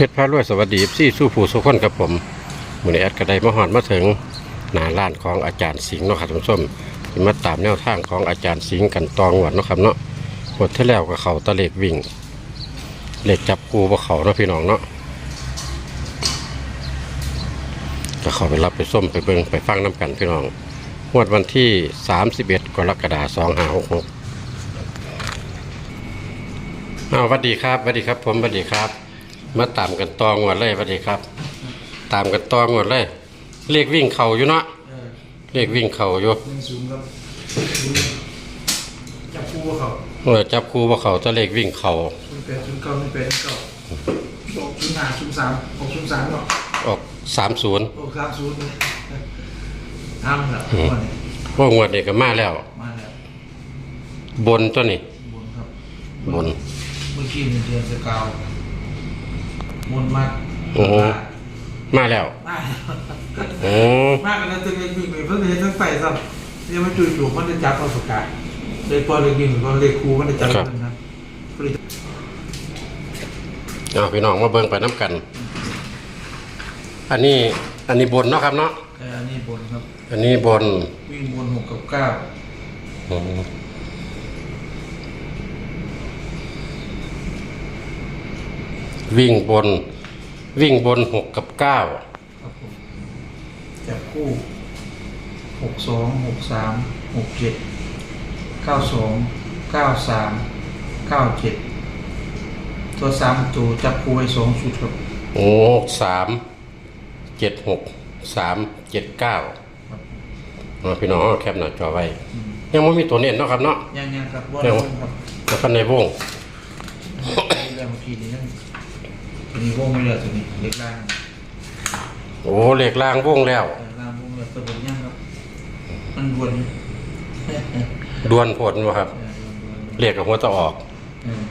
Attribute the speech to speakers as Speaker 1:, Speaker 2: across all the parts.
Speaker 1: พชรพารวยสวัสดีซี่สู้ผู้สุขคนครับผมมือนี้แอดกระไดมาหอดมาถึงหน้าร้านของอาจารย์สิงห์เนาะครับท่านผู้ชมที่มาตามแนวทางของอาจารย์สิงห์กันตองหวัดเนาะครับเนาะหมดที่แล้วก็เขาตะเล็กวิ่งเหล็กจับกูบ่เขาเนาะพี่น้องเนาะก็เขาไปรับไปส้มไปเบิงไปฟังน้ำกันพี่น้องงวดวันที่ 31 กรกฎาคม2566อ้าวสวัสดีครับสวัสดีครับผมสวัสดีครับ มาตามกันตองวดเลยสวัสดีครับ ตามกันตองวดเลยเรียกวิ่งเข่าอยู่เนาะ
Speaker 2: เออ
Speaker 1: เรียกวิ่งเข่าอยู่
Speaker 2: หนึ่งศูนย์ครับจับคู่ว่าเขา
Speaker 1: เมื่อจับคู่ว่าเขาจะเรียกวิ่งเข่า
Speaker 2: ศูนย์แปดศูนย์เก้าศูนย์แปดศูนย์เก้าหกศูนย์ห้าศูนย์สามหกศูนย์สามเนาะ
Speaker 1: ออกสามศูนย์
Speaker 2: หกสามศูนย์เนี่ยทำแล้ววันนี้
Speaker 1: พวกงวดนี้ก็มาแล้ว
Speaker 2: มาแล้ว
Speaker 1: บนตัวนี้
Speaker 2: บนครับ
Speaker 1: บน
Speaker 2: เมื่อกี้มันเดือนสกาว มนต์มาก
Speaker 1: โอ้โห มาแล้ว
Speaker 2: มาก
Speaker 1: โอ้
Speaker 2: มากแล้วตึงเองวิ่งไปเพิ่งเห็นตั้งแต่ซ้ำเนี่ยมันจุยจุมันจะจับเอาสกายเลยพอเลยวิ่งก็เลยครูมันจะจับมันนะก็เลย
Speaker 1: เอาพี่น้องมาเบิ่งไปน้ำกัน อันนี้อันนี้บนเนาะครับเนาะ
Speaker 2: เอออันนี้บนครับ
Speaker 1: อันนี้บน
Speaker 2: วิ่งบนหกกับเก้า
Speaker 1: อืม วิ่งบน วิ่งบนหกกับเก้า
Speaker 2: ครับผมจับคู่หกสองหกสามหกเจ็ดเก้าสองเก้าสามเก้าเจ็ดตัวสามตัวจับคู่ไว้สองชุดครับ
Speaker 1: โอ้สามเจ็ดหกสามเจ็ดเก้า
Speaker 2: ครับ
Speaker 1: อ่าพี่น้องเอาแคปหน้าจอไว้
Speaker 2: อืม
Speaker 1: ยังไม่มีตัวเน้นเนาะครับเนาะ
Speaker 2: ยังยังครับว่า
Speaker 1: เดี๋ยว
Speaker 2: ครับ
Speaker 1: แล้วก็ในวง
Speaker 2: เรื่องเมื่อกี้นี้ยัง มีวงไม่เหลือตัวนี้เล็กล่าง
Speaker 1: โอ้เหล็กล่างวงแล้ว
Speaker 2: เออล่างวงเหลือตัวบนยังครับ มันวนอยู่
Speaker 1: ดวนผลวะครับ
Speaker 2: เออวนๆ
Speaker 1: เหล็กกับหัวจะออก
Speaker 2: เออ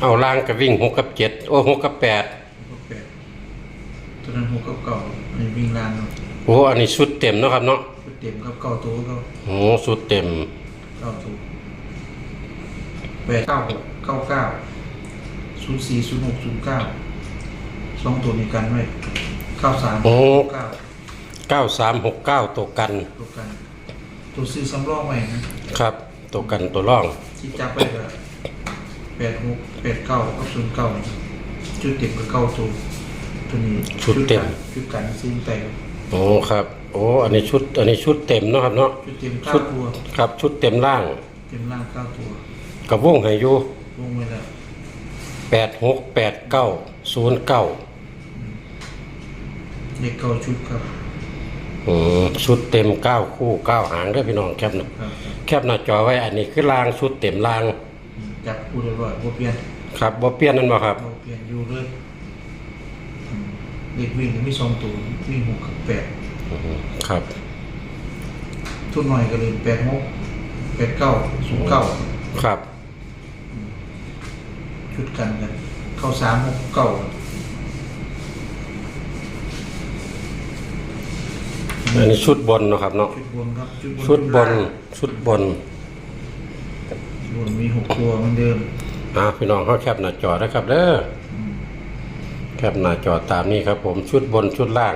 Speaker 1: เอาล่างกับวิ่งหกกับเจ็ดโอ้หกกับแปด
Speaker 2: หกแปดตัวนั้นหกกับเก่าอันนี้วิ่งล่างครับ
Speaker 1: โอ้อันนี้ชุดเต็มเนาะครับเนาะ
Speaker 2: ชุดเต็มครับเก่าตัวก็
Speaker 1: โอ้ชุดเต็ม
Speaker 2: เก้าถูกแปดเก้าหกเก้าเก้าศูนย์สี่ศูนย์หกศูนย์เก้า สองตัวนี้กันไว้เก้าสาม
Speaker 1: โอ้
Speaker 2: เก้า
Speaker 1: เก้าสามหกเก้าตัวกัน
Speaker 2: ตัวกัน ตัวซื้อสำรองไว้นะครับ
Speaker 1: ตัวกันตัวร่อง
Speaker 2: ที่จับไปก็แปดหกแปดเก้ากับศูนย์เก้าจุดเต็มกับเก้าตัวตัวนี้กันชุดกันซีนแต่
Speaker 1: โอ้ครับ โอ้อันนี้ชุด อันนี้ชุดเต็มเนาะครับเนาะ
Speaker 2: ชุดเต็มเก้า
Speaker 1: ชุด
Speaker 2: ตัว
Speaker 1: ครับชุดเต็มล่าง
Speaker 2: เต็มล่างเก้าตัว
Speaker 1: กับวงให้อยู่
Speaker 2: ลงไว้แล้ว
Speaker 1: แปดหกแปดเก้าศูนย์เก้า
Speaker 2: เด็กเก้าชุดครับ
Speaker 1: อืมชุดเต็มเก้าคู่เก้าหางเด้อพี่น้องแคปหนะ
Speaker 2: ครับ
Speaker 1: แคปหน้าจอไว้อันนี้คือล่างชุดเต็มล่าง
Speaker 2: จับคู่เรียบร้อยบ่เปลี่ยน
Speaker 1: ครับบ่เปลี่ยนนั่นบ่ครับ
Speaker 2: เราเปลี่ยนอยู่เลยอืมเด็กวิ่งมีสองตัววิ่งหกกับแปด
Speaker 1: อืมครับ
Speaker 2: ทุนหน่อยก็เลยแปดหกแปดเก้าศูนย์เก้า
Speaker 1: ครับ
Speaker 2: ชุดกันกันเข้าสามหกเก้า
Speaker 1: อันนี้ชุดบนเนาะครับเนาะ
Speaker 2: ชุดบนครับ
Speaker 1: ชุดบน
Speaker 2: ล่าง
Speaker 1: ชุดบน
Speaker 2: ชุดบนมีหกตัวเหมือนเดิม
Speaker 1: อ่าพี่น้องเขาแคปหน้าจอนะครับเด้อ
Speaker 2: อืม
Speaker 1: แคปหน้าจอตามนี้ครับ ผมชุดบนชุดล่าง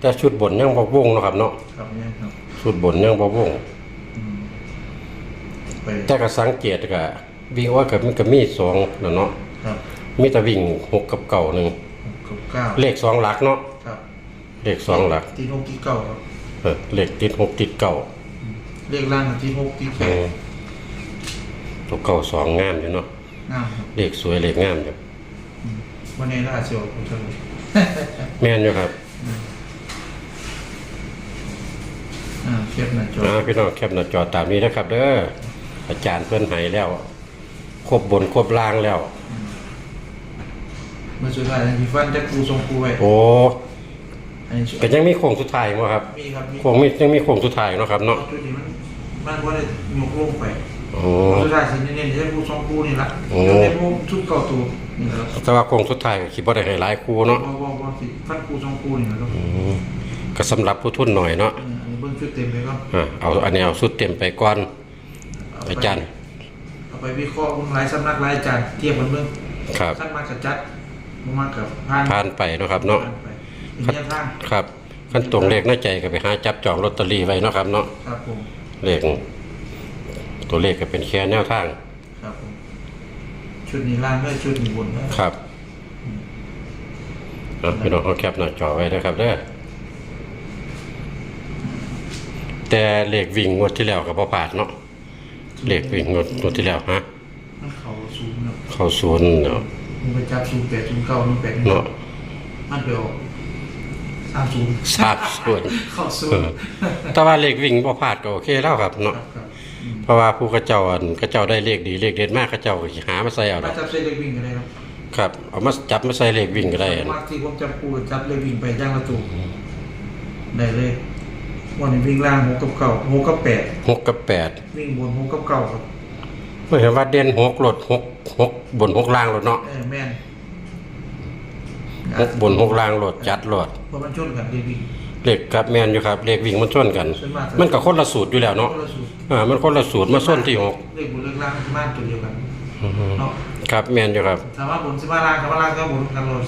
Speaker 1: แต่ชุดบนยังบ่วงเนาะครับเนาะ
Speaker 2: ครับเนี่ยครับ
Speaker 1: ชุดบนยังบ่วง
Speaker 2: อืมไป
Speaker 1: แต่ก็สังเกตก็วิ่งว่ากับมันก็มีสองแล้วเนาะ
Speaker 2: ครับ
Speaker 1: มีแต่วิ่งหกกับเก่าหนึ่ง
Speaker 2: หกกับเก้า
Speaker 1: เลขสองหลักเนาะ
Speaker 2: ครับ
Speaker 1: เลขสองหลัก
Speaker 2: ที่หกที่เก้าครับ
Speaker 1: เออเลขติดหกติดเก่า
Speaker 2: อืมเลขล่างกับที่หกที่แป
Speaker 1: เอ
Speaker 2: ด
Speaker 1: อตัวเก่าสองงามอยู่เนาะ
Speaker 2: งามครับ
Speaker 1: เลขสวยเลขงามอยู่
Speaker 2: อืมวันนี้น่าเสียวผมจะรู้
Speaker 1: แม่นอยู่ครับ
Speaker 2: อ่าเทียบหน้าจอ
Speaker 1: อ่าพี่น้องแคปหน้าจอตามนี้นะครับ เด้ออาจารย์เพิ่นให้แล้วครบบนครบล่างแล้ว
Speaker 2: เมื่อสุดท้ายมีฟันจะครูทรงครูไว้
Speaker 1: โอ้
Speaker 2: อันนี้ชุด
Speaker 1: ก็ยังมีโค้งสุดท้ายบ่ครับ
Speaker 2: มีครับมี
Speaker 1: โค้งมียังมีโค้งสุดท้ายเนาะครับเนาะ
Speaker 2: ชุดนี้มันมันว่าได้ยกลงไป
Speaker 1: โอ้
Speaker 2: สุดท้ายสิเน้นๆจะครูทรงครูนี่ละ
Speaker 1: โอ้
Speaker 2: จะเป็นพวกชุดเก่าตัวนี่แหละครับ
Speaker 1: แต่ว่าโค้งสุดท้ายก็คิดบ่ได้ให้หลายคู่เนาะ
Speaker 2: ว่าว่าว่าสิฟันครูทรงครูนี่แหละครับ
Speaker 1: อืมก็สำหรับผู้ทุนหน่อยเนาะ
Speaker 2: เอออันนี้เบิ้งชุดเต็มเลยครับ
Speaker 1: อ่าเอาอันนี้เอาสุดเต็มไปก่อน
Speaker 2: เไป
Speaker 1: อาจารย์
Speaker 2: เอาไปวิเคราะห์คุณหลายสำนักหลายอาจารย์เทียบกันเบิ้ง
Speaker 1: ครับ
Speaker 2: ขั้นมากระจัดบ่มากกับผ่าน
Speaker 1: ผ่านไปเนาะครับเนาะ
Speaker 2: ผ่ไปเป็ นแนวทาง
Speaker 1: ครับขั้นตรงเลขในใจก็ไปหาจับจองลอตเตอรี่ไว้เนาะครับเนาะ
Speaker 2: ครับผม
Speaker 1: เลขตัวเลขก็เป็นแค่แนวทาง
Speaker 2: ครับผมชุดนี้ล่างด้วยชุดนี้บนด้วย
Speaker 1: ครับเอาพี่น้องเขาแคปหน้าจอไว้นะครับเด้อแต่เลขวิ่งงวดที่แล้วก็บ่ผ่านเนาะเลขวิ่งงวดงวดที่แล้วฮะ
Speaker 2: มันเขาซูมเนาะ
Speaker 1: เข้าศูนย์เนาะ
Speaker 2: มันไปจับซูมแปดซูมเก้าซูมแปดนี่
Speaker 1: เนาะ
Speaker 2: มันไปออก สามซูม
Speaker 1: ทราบส่วน
Speaker 2: เข้าซู
Speaker 1: เอ
Speaker 2: ม
Speaker 1: อแต่ว่าเลขวิ่งบ่พลาดก็โอเคแล้วครับ
Speaker 2: ครั
Speaker 1: เนาะ
Speaker 2: บครับอืม
Speaker 1: เพราะว่าผู้เขาเจ้าอันเขาเจ้าได้เลขดีเลขเด็ดมากเขาเจ้าก็สิหามาใส่เอาด
Speaker 2: มา
Speaker 1: อก
Speaker 2: จับเส้นเล็กวิ่งก็ได้ครับ
Speaker 1: ครับเอามาจับมาใส่เลขวิ่งก็ได้อัน
Speaker 2: มากที่ผมจับปูจับเล็กวิ่งไปย่างละตูได้เลยวันนี้วิ่งล่างหกกับเก้าหกกับแปด
Speaker 1: หกกับแปด
Speaker 2: วิ่งบนหกกับเก้าครับ
Speaker 1: เมื่อเห็นว่าเด่นหกรถหกหกบนหกล่างรถเนาะ
Speaker 2: เออแม่น
Speaker 1: หกบนหกล่างรถจัดรถ
Speaker 2: เพราะมันชนกันเล็กวิ่ง
Speaker 1: เลขกับแมนอยู่ครับเลขวิ่งมันส้นกัน
Speaker 2: ส่วนมาก
Speaker 1: มันก็คนละสูตรอยู่แล้วเนาะ
Speaker 2: คนละสูตร
Speaker 1: อ่ามันคนละสูตรมาส้นที่หก
Speaker 2: เลขบนเลขล่างที่บ้านตัวเดียวกันเนาะ
Speaker 1: ครับแมนอยู่ครับ
Speaker 2: ถามว่าบนสิบ้านล่างถามว่าล่างก็บนกันโลด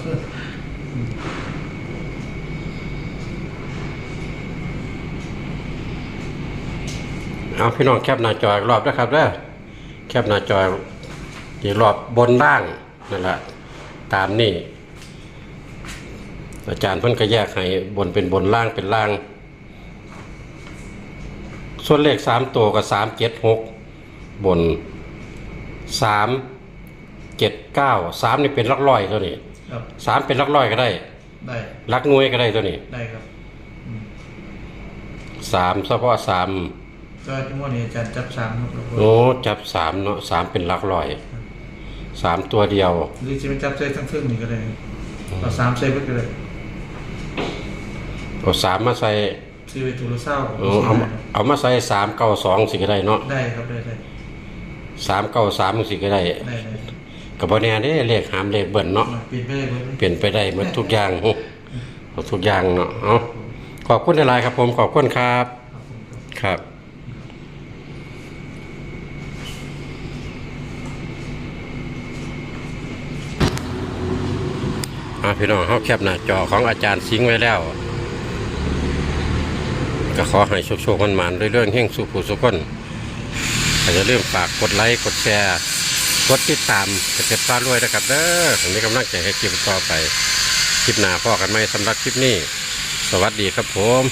Speaker 1: เอาพี่น้องแคปหน้าจออีกรอบนะครับเด้อแคปหน้าจออีกรอบบนล่างนั่นแหละตามนี่ อาจารย์เพิ่นก็แยกให้บนเป็นบนล่างเป็นล่าง ส่วนเลขสามตัวกับสามเจ็ดหกบนสามเจ็ดเก้าสามนี่เป็นหลักร้อยตัวนี้
Speaker 2: ครับ
Speaker 1: สามเป็นหลักร้อยก็ได้
Speaker 2: ได้
Speaker 1: หลักหน่วยก็ได้ตัวนี้
Speaker 2: ได้ครับอืม
Speaker 1: สามเฉพาะสาม
Speaker 2: ก็ที่ว่านี่อาจารย์จับสามครับแล้วก็
Speaker 1: โอ้จับสามเนาะสามเป็นหลักร้อยสามตัวเดียว
Speaker 2: หรือจะไปจับใส่ทั้งเครื่องนี่ก็ได้เอาสามใส่ไปก็ได้
Speaker 1: เอาสามมาใส่
Speaker 2: ซื้อไปตัวละเศร้า
Speaker 1: เอาเอาเอามาใส่สามเก้าสองสิก็ได้เนาะ
Speaker 2: ได้ครับได้ได้
Speaker 1: สามเก้าสามสิก็ได้
Speaker 2: ได้ได้
Speaker 1: กับบแน่เด้เลขหามเลขเบิ่นเนาะ
Speaker 2: เปลี่ยนไปเลยเลย
Speaker 1: เปลี่ยนไปได้หมดทุกอย่างหมดทุกอย่างเนาะเอาขอบคุณหลายๆครับ ผมขอบคุณครับ
Speaker 2: ครับผมครับ
Speaker 1: ครับอ่าพี่น้องเขาแคปหน้าจอของอาจารย์สิงห์ไว้แล้ว ก็ขอให้โชคๆมันมันเรื่องเฮงสุขสุขคนอาจจะเริ่าลืมฝากกดไลค์กดแชร์กดติดตามจะเก็บปลารวยนะครับเด้อผมมีกำลังใจให้คลิปต่อไป คลิปหน้าพ่อกันไหมสำหรับคลิปนี้ สวัสดีครับผม